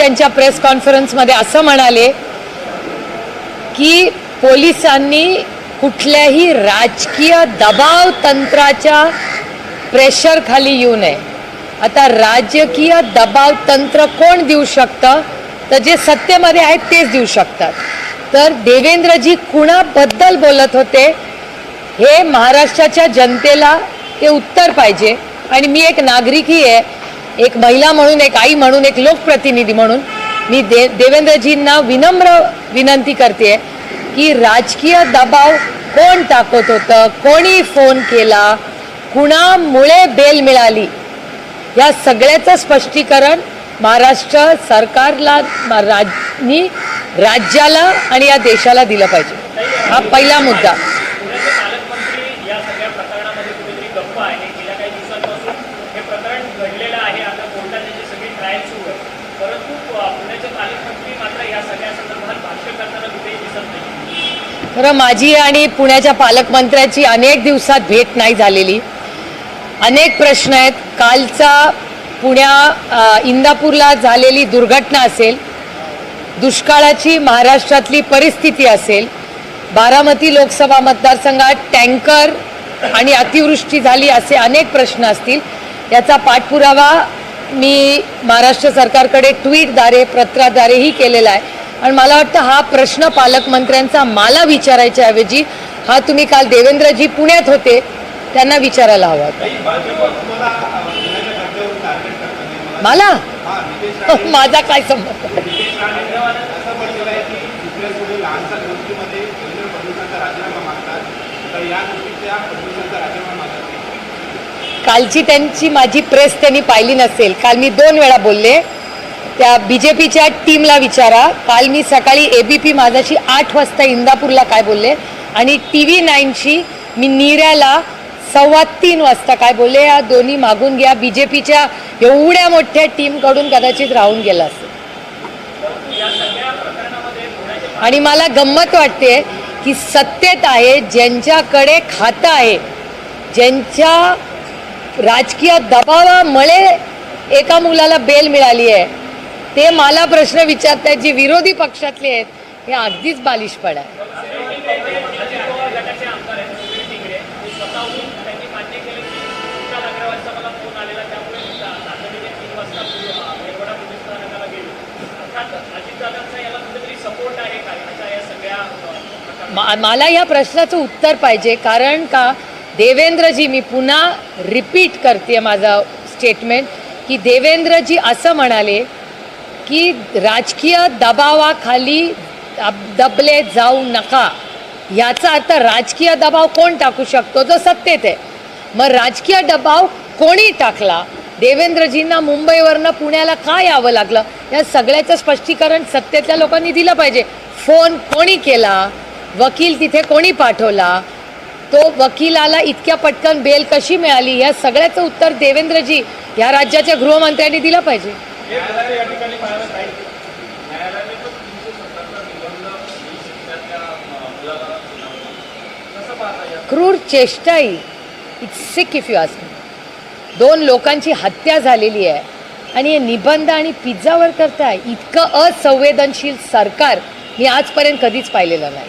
त्यांच्या प्रेस कॉन्फरन्समध्ये असं म्हणाले की पोलिसांनी कुठल्याही राजकीय दबाव तंत्राच्या प्रेशरखाली येऊ नये. आता राजकीय दबाव तंत्र कोण देऊ शकतं? तर जे सत्तेमध्ये आहेत तेच देऊ शकतात. तर देवेंद्रजी कुणाबद्दल बोलत होते? हे महाराष्ट्राच्या जनतेला ते उत्तर पाहिजे. आणि मी एक नागरिकही आहे. एक महिला म्हणून एक आई म्हणून एक लोकप्रतिनिधी म्हणून मी दे देवेंद्रजींना विनम्र विनंती करते की राजकीय दबाव कोण टाकत होतं कोणी फोन केला कुणामुळे बेल मिळाली? या सगळ्याचं स्पष्टीकरण महाराष्ट्र सरकारला राज- नी राज्याला आणि या देशाला दिलं पाहिजे. हा पहिला मुद्दा पुण्याचे पालकमंत्री या सगळ्या प्रकरणामध्ये कुठेतरी गप्प आहे गेल्या काही दिवसांपासून हे प्रकरण घडलेलं आहे आता कोर्टात त्याची सगळी ट्रायल सुरू आहे परंतु अ, पुण्याचे पालकमंत्री मात्र या सगळ्या संदर्भात भाष्य करताना कुठेही दिसत नाही खरं माझी आणि पुण्याच्या पालकमंत्र्याची अनेक दिवसात भेट नाही झालेली. अनेक प्रश्न आहेत. कालचा पुण्या इंदापूरला झालेली दुर्घटना असेल दुष्काळाची महाराष्ट्रातली परिस्थिती असेल बारामती लोकसभा मतदारसंघात टँकर आणि अतिवृष्टी झाली असे अनेक प्रश्न असतील. याचा पाठपुरावा मी महाराष्ट्र सरकारकडे ट्विटद्वारे पत्राद्वारेही केलेला आहे. आणि मला वाटतं हा प्रश्न पालकमंत्र्यांचा मला विचारायच्या ऐवजी हा तुम्ही काल देवेंद्रजी पुण्यात होते त्यांना विचारायला हवा मला. माझा काय संबंध? कालची त्यांची माझी प्रेस त्यांनी पाहिली नसेल. काल मी दोन वेळा बोलले. त्या बी जे पीच्या टीमला विचारा. काल मी सकाळी ए बी पी माझाशी आठ वाजता इंदापूरला काय बोलले? आणि टी व्ही नाईनशी मी नीऱ्याला सव्वा तीन वाजता काय बोलले? या दोन्ही मागून घ्या. बी जे पीच्या एवढ्या मोठ्या टीमकडून कदाचित राहून गेला असेल. आणि मला गंमत वाटते की सत्तेत आहे ज्यांच्याकडे खातं आहे ज्यांच्या राजकीय दबावामुळे एका मुलाला बेल मिळाली आहे. ते मला प्रश्न विचारतायत जे विरोधी पक्षातले आहेत हे अगदीच बालिशपण आहे. मला या प्रश्नाचं उत्तर पाहिजे कारण का देवेंद्रजी मी पुन्हा रिपीट करते माझा स्टेटमेंट की देवेंद्रजी असं म्हणाले की राजकीय दबावाखाली दबले जाऊ नका. याचा अर्थ राजकीय दबाव कोण टाकू शकतो? जो सत्तेत आहे. मग राजकीय दबाव कोणी टाकला? देवेंद्रजींना मुंबईवरनं पुण्याला का यावं लागलं? या सगळ्याचं स्पष्टीकरण सत्तेतल्या लोकांनी दिलं पाहिजे. फोन कोणी केला? वकील तिथे कोणी पाठवला? तो वकिलाला इतक्या पटकन बेल कशी मिळाली? या सगळ्याचं उत्तर देवेंद्रजी या राज्याच्या गृहमंत्र्यांनी दिलं पाहिजे. सत्तरचा निबंध ही क्रूर it's sick if you ask दोन लोकांची हत्या झालेली आहे. आणि हे निबंध आणि पिझ्झावर करताय. इतकं असंवेदनशील सरकार मी आजपर्यंत कधीच पाहिलेलं नाही.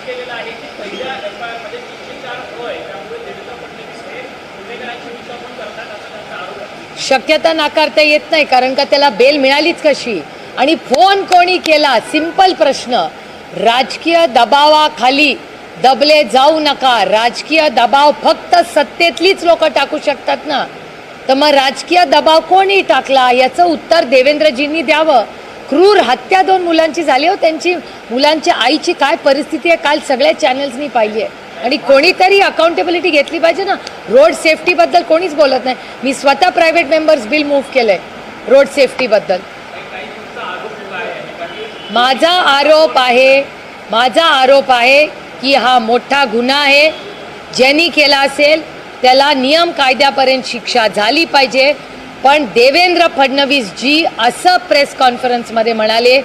नमूद केलेलं आहे की पहिल्या एफ आय आरमध्ये तीनशे चार होय त्यामुळे देवेंद्र फडणवीस हे गुन्हेगारांची विचारणा करतात असा त्यांचा आरोप आहे. शक्यता नाकारता येत नाही कारण का त्याला बेल मिळालीच कशी? आणि फोन कोणी केला? सिंपल प्रश्न. राजकीय दबावाखाली दबले जाऊ नका. राजकीय दबाव फक्त सत्तेतलीच लोक टाकू शकतात ना. तर मग राजकीय दबाव कोणी टाकला? याचं उत्तर देवेंद्रजींनी द्यावं. क्रूर हत्या दोन मुलांची झाली हो. त्यांची मुलांच्या आईची काय परिस्थिती आहे काल सगळ्या चॅनल्सनी पाहिली आहे. आणि कोणीतरी अकाउंटेबिलिटी घेतली पाहिजे ना. रोड सेफ्टीबद्दल कोणीच बोलत नाही. मी स्वतः प्रायव्हेट मेंबर्स बिल मूव्ह केलं आहे रोड सेफ्टीबद्दल माझा आरोप आहे माझा आरोप आहे की हा मोठा गुन्हा आहे. ज्यांनी केला असेल त्याला नियम कायद्यापर्यंत शिक्षा झाली पाहिजे. पण देवेंद्र फडणवीस जी असं प्रेस कॉन्फरन्समध्ये म्हणाले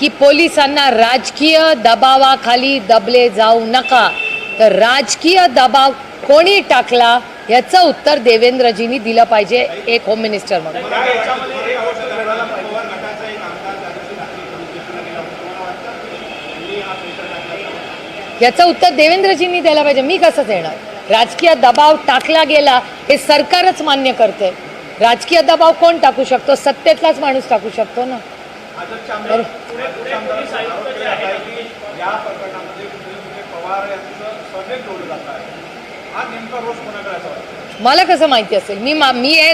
की पोलिसांना राजकीय दबावाखाली दबले जाऊ नका. तर राजकीय दबाव कोणी टाकला याचं उत्तर देवेंद्रजींनी दिलं पाहिजे एक होम मिनिस्टर म्हणून. याचं उत्तर देवेंद्रजींनी द्यायला पाहिजे. मी कसं देणार? राजकीय दबाव टाकला गेला हे सरकारच मान्य करते राजकीय दबाव कोण टाकू शकतो? सत्तेतलाच माणूस टाकू शकतो ना? हा मला कसं माहिती असेल? मी मा मी आहे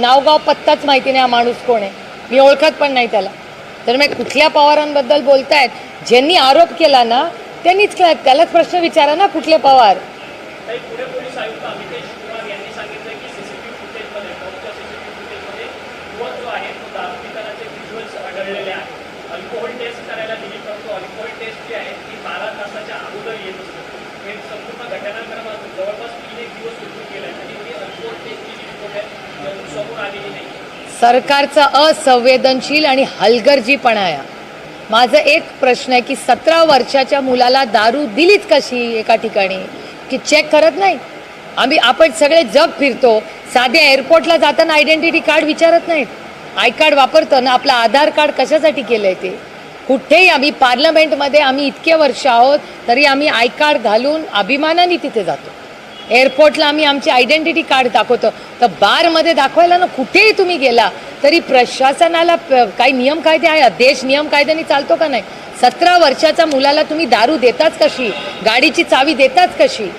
नावगाव पत्ताच माहिती नाही हा माणूस कोण आहे. मी ओळखत पण नाही त्याला. तर मग कुठल्या पवारांबद्दल बोलतायत? ज्यांनी आरोप केला ना त्यांनीच त्यालाच प्रश्न विचारा ना कुठले पवार काही पुणे पोलीस आयुक्त अमितेश कुमार यांनी सांगितलं की सीसीटीव्ही फुटेजमध्ये टॉपच्या सीसीटीव्ही फुटेजमध्ये युवक जो आहे तो दारू पितानाचे आढळलेल्या आहेत अल्कोहोल टेस्ट करायला दिली परंतु अल्कोहोल टेस्ट जी आहे ती बारा तासाच्या अगोदर येत असते. हे संपूर्ण घटनाक्रम जवळपास तीन एक दिवस सुरू केला आहे. आणि ही अल्कोहोल टेस्टची जी रिपोर्ट आहे समोर आलेली नाही. सरकारचा असंवेदनशील आणि हलगर्जीपणा आहे. माझं एक प्रश्न आहे की सतरा वर्षाच्या मुलाला दारू दिलीच कशी एका ठिकाणी? की चेक करत नाही? आम्ही आपण सगळे जग फिरतो. साध्या एअरपोर्टला जाताना आयडेंटिटी कार्ड विचारत नाहीत. आय कार्ड वापरतो ना आपलं आधार कार्ड कशासाठी केलं आहे ते? कुठेही आम्ही पार्लमेंटमध्ये आम्ही इतके वर्ष आहोत तरी आम्ही आय कार्ड घालून अभिमानाने तिथे जातो. एअरपोर्टला आम्ही आमची आयडेंटिटी कार्ड दाखवतो. तर बारमध्ये दाखवायला ना कुठेही तुम्ही गेला तरी प्रशासनाला काही नियम कायदे आहे? देश नियम कायद्याने चालतो का नाही? सतरा वर्षाच्या मुलाला तुम्ही दारू देताच कशी? गाडीची चावी देताच कशी?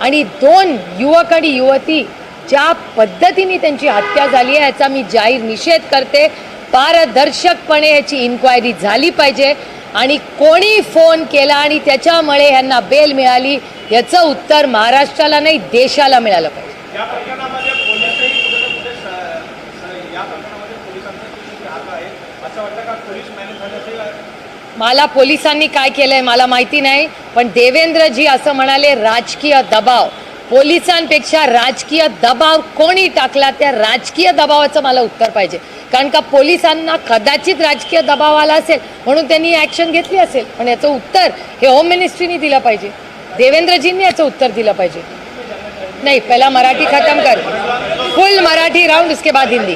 आणि दोन युवक आणि युवती ज्या पद्धतीने त्यांची हत्या झाली आहे याचा मी जाहीर निषेध करते. पारदर्शकपणे याची इन्क्वायरी झाली पाहिजे आणि कोणी फोन केला आणि त्याच्यामुळे यांना बेल मिळाली याचं उत्तर महाराष्ट्राला नाही देशाला मिळालं पाहिजे. मला पोलिसांनी काय केलंय मला माहिती नाही पण देवेंद्रजी असं म्हणाले राजकीय दबाव. पोलिसांपेक्षा राजकीय दबाव कोणी टाकला त्या राजकीय दबावाचं मला उत्तर पाहिजे. कारण का पोलिसांना कदाचित राजकीय दबाव आला असेल म्हणून त्यांनी ॲक्शन घेतली असेल. पण याचं उत्तर हे होम मिनिस्ट्रीने दिलं पाहिजे. देवेंद्रजींनी याचं उत्तर दिलं पाहिजे. नाही पहिला मराठी खतम कर. फुल मराठी राऊंड उसके बाद हिंदी.